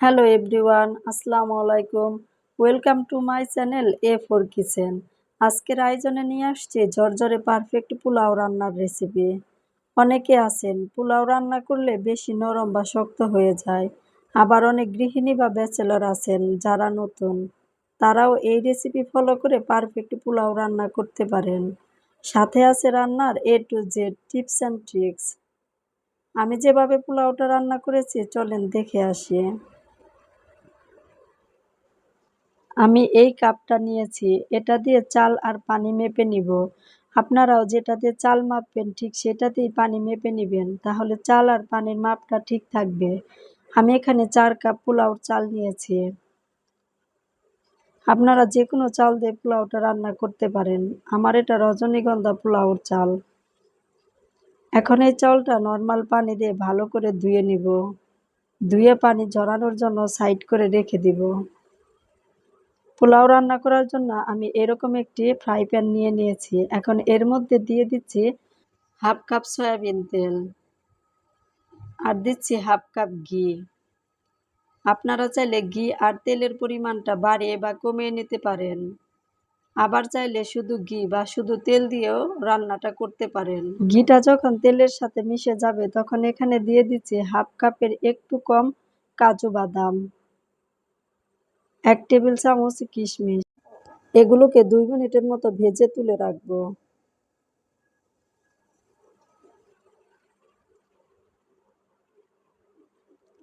Hello everyone, আসসালামু আলাইকুম। Welcome to my channel A four kitchen. আজকের আয়োজনে নিয়ে আসছি ঝরঝরে পারফেক্ট পোলাও রান্নার রেসিপি। অনেকে আছেন, পোলাও রান্না করলে বেশি নরম বা শক্ত হয়ে যায়। আবার অনেক গৃহিণী বা ব্যাচেলর আছেন যারা নতুন। তারাও এই রেসিপি ফলো করে পারফেক্ট পোলাও রান্না করতে পারেন। সাথে আছে রান্নার A to Z tips and tricks. আমি যেভাবে পোলাওটা রান্না করেছি, চলেন দেখে আসি। আমি এই কাপটা নিয়েছি, এটা দিয়ে চাল আর পানি মেপে নিব। আপনারাও যেটাতে চাল মাপবেন ঠিক সেটাতেই পানি মেপে নেবেন, তাহলে চাল আর পানির মাপটা ঠিক থাকবে। আমি এখানে চার কাপ পোলাওর চাল নিয়েছি। আপনারা যে কোনো চাল দিয়ে পোলাওটা রান্না করতে পারেন। আমার এটা রজনীগন্ধা পোলাওর চাল। এখন এই চালটা নর্মাল পানি দিয়ে ভালো করে ধুয়ে নিব। ধুয়ে পানি ঝরানোর জন্য সাইড করে রেখে দিব। পোলাও রান্না করার জন্য আমি এরকম একটি ফ্রাই প্যান নিয়ে নিয়েছি। এখন এর মধ্যে দিয়ে দিচ্ছি হাফ কাপ সয়াবিন তেল আর দিচ্ছি হাফ কাপ ঘি। আপনারা চাইলে ঘি আর তেলের পরিমাণটা বাড়িয়ে বা কমিয়ে নিতে পারেন। আবার চাইলে শুধু ঘি বা শুধু তেল দিয়েও রান্নাটা করতে পারেন। ঘিটা যখন তেলের সাথে মিশে যাবে তখন এখানে দিয়ে দিচ্ছি হাফ কাপের একটু কম কাজু বাদাম। এক টেবিল চামচ কিশমিশ। এগুলোকে দুই মিনিটের মতো ভেজে তুলে রাখব।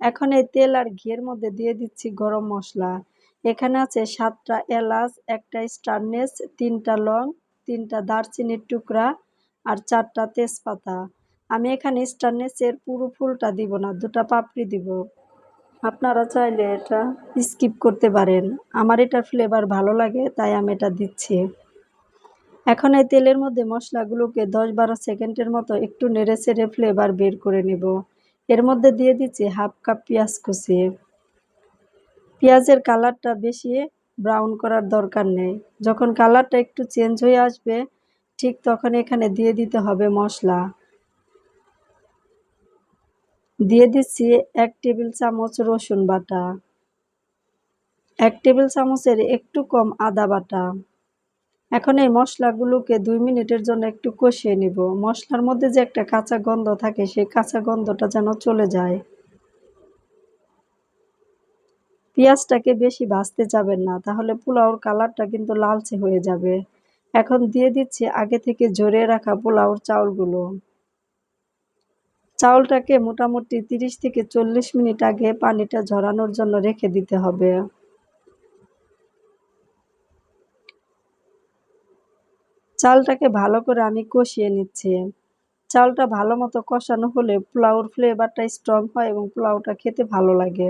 এখন এই তেল আর ঘিয়ের মধ্যে দিয়ে দিচ্ছি গরম মশলা। এখানে আছে সাতটা এলাচ, একটা স্টারনেস, তিনটা লং, তিনটা দারচিনির টুকরা আর চারটা তেজপাতা। আমি এখানে স্টারনেসের পুরো ফুলটা দিব না, দুটা পাপড়ি দিব। আপনারা চাইলে এটা স্কিপ করতে পারেন। আমার এটার ফ্লেভার ভালো লাগে, তাই আমি এটা দিচ্ছি। এখন এই তেলের মধ্যে মশলাগুলোকে দশ বারো সেকেন্ডের মতো একটু নেড়ে চেড়ে ফ্লেভার বের করে নেব। এর মধ্যে দিয়ে দিচ্ছি হাফ কাপ পেঁয়াজ কুচি। পেঁয়াজের কালারটা বেশি ব্রাউন করার দরকার নেই। যখন কালারটা একটু চেঞ্জ হয়ে আসবে, ঠিক তখন এখানে দিয়ে দিতে হবে মশলা। দিয়ে দিচ্ছি এক টেবিল চামচ রসুন বাটা। এক টেবিল চামচের একটু কম আদা বাটা। এখন এই মশলাগুলোকে দুই মিনিটের জন্য একটু কষিয়ে নিব। মশলার মধ্যে যে একটা কাঁচা গন্ধ থাকে, সেই কাঁচা গন্ধটা যেন চলে যায়। পেঁয়াজটাকে বেশি ভাজতে যাবেন না, তাহলে পোলাওর কালারটা কিন্তু লালচে হয়ে যাবে। এখন দিয়ে দিচ্ছি আগে থেকে জড়িয়ে রাখা পোলাওর চাউলগুলো। চাউলটাকে মোটামুটি তিরিশ থেকে চল্লিশ মিনিট আগে পানিটা ঝরানোর জন্য রেখে দিতে হবে। চালটাকে ভালো করে আমি কষিয়ে নিচ্ছি। চালটা ভালো মতো কষানো হলে পোলাওর ফ্লেভারটা স্ট্রং হয় এবং পোলাওটা খেতে ভালো লাগে।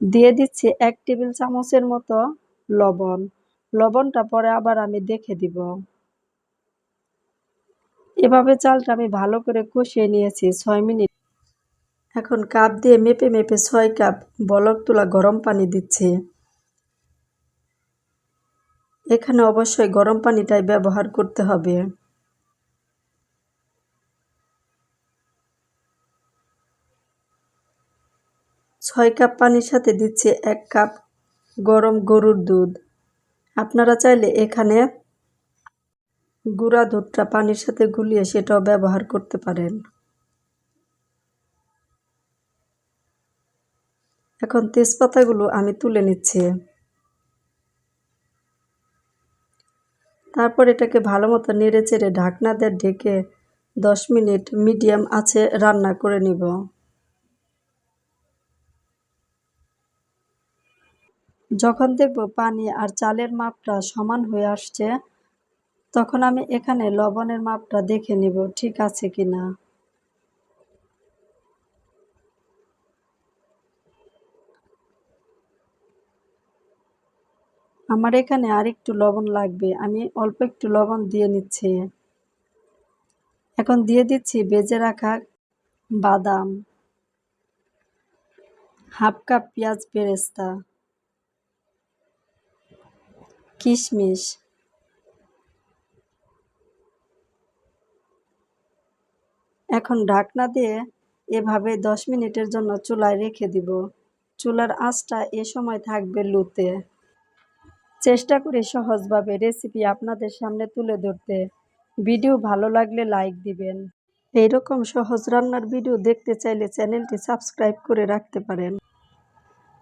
দিয়ে দিচ্ছি এক টেবিল চামচের মতো লবণ। লবণটা পরে আবার আমি দেখে দিব। এভাবে চালটা আমি ভালো করে কষিয়ে নিয়েছি ছয় মিনিট। এখন কাপ দিয়ে মেপে মেপে ছয় কাপ বলক তোলা গরম পানি দিচ্ছি। এখানে অবশ্যই গরম পানিটাই ব্যবহার করতে হবে। ছয় কাপ পানির সাথে দিচ্ছে এক কাপ গরম গরুর দুধ। আপনারা চাইলে এখানে গুঁড়া দুধটা পানির সাথে গুলিয়ে সেটাও ব্যবহার করতে পারেন। এখন তেজপাতাগুলো আমি তুলে নিচ্ছি। তারপর এটাকে ভালো মতো নেড়ে চেড়ে ঢাকনা দিয়ে ঢেকে দশ মিনিট মিডিয়াম আছে রান্না করে নিব। যখন দেখব পানি আর চালের মাপটা সমান হয়ে আসছে তখন আমি এখানে লবণের মাপটা দেখে নিব, ঠিক আছে কি না। আমার এখানে আর একটু লবণ লাগবে, আমি অল্প একটু লবণ দিয়ে নিচ্ছি। এখন দিয়ে দিচ্ছি বেজে রাখা বাদাম, হাফ কাপ পেঁয়াজ বেরেস্তা, কিশমিশ এখন ঢাকনা দিয়ে এভাবে দশ মিনিটের জন্য চুলায় রেখে দিব। চুলার আঁচটা এ সময় থাকবে লুতে। চেষ্টা করি সহজভাবে রেসিপি আপনাদের সামনে তুলে ধরতে। ভিডিও ভালো লাগলে লাইক দিবেন। এইরকম সহজ রান্নার ভিডিও দেখতে চাইলে চ্যানেলটি সাবস্ক্রাইব করে রাখতে পারেন।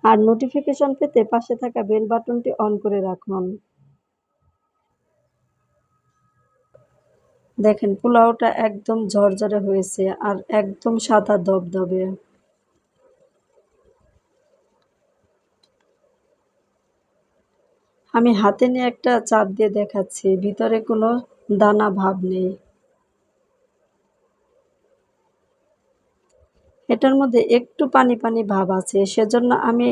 আর নোটিফিকেশন পেতে পাশে থাকা বেল বাটনটি অন করে রাখুন। দেখেন, পোলাওটা একদম ঝরঝরে হয়েছে আর একদম সাদা দবদবে। আমি হাতে নিয়ে একটা চাপ দিয়ে দেখাচ্ছি, ভিতরে কোনো দানা ভাব নেই। এটার মধ্যে একটু পানি পানি ভাব আছে, সেজন্য আমি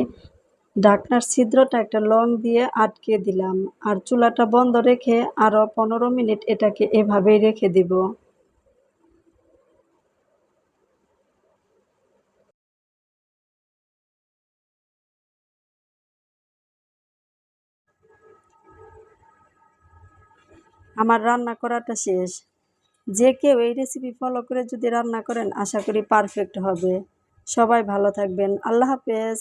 ঢাকনার ছিদ্রটা একটা লং দিয়ে আটকে দিলাম আর চুলাটা বন্ধ রেখে আরও পনেরো মিনিট এটাকে এভাবেই রেখে দিব। আমার রান্না করাটা শেষ। যে কেউ এই রেসিপি ফলো করে যদি রান্না করেন, আশা করি পারফেক্ট হবে। সবাই ভালো থাকবেন। আল্লাহ হাফেজ।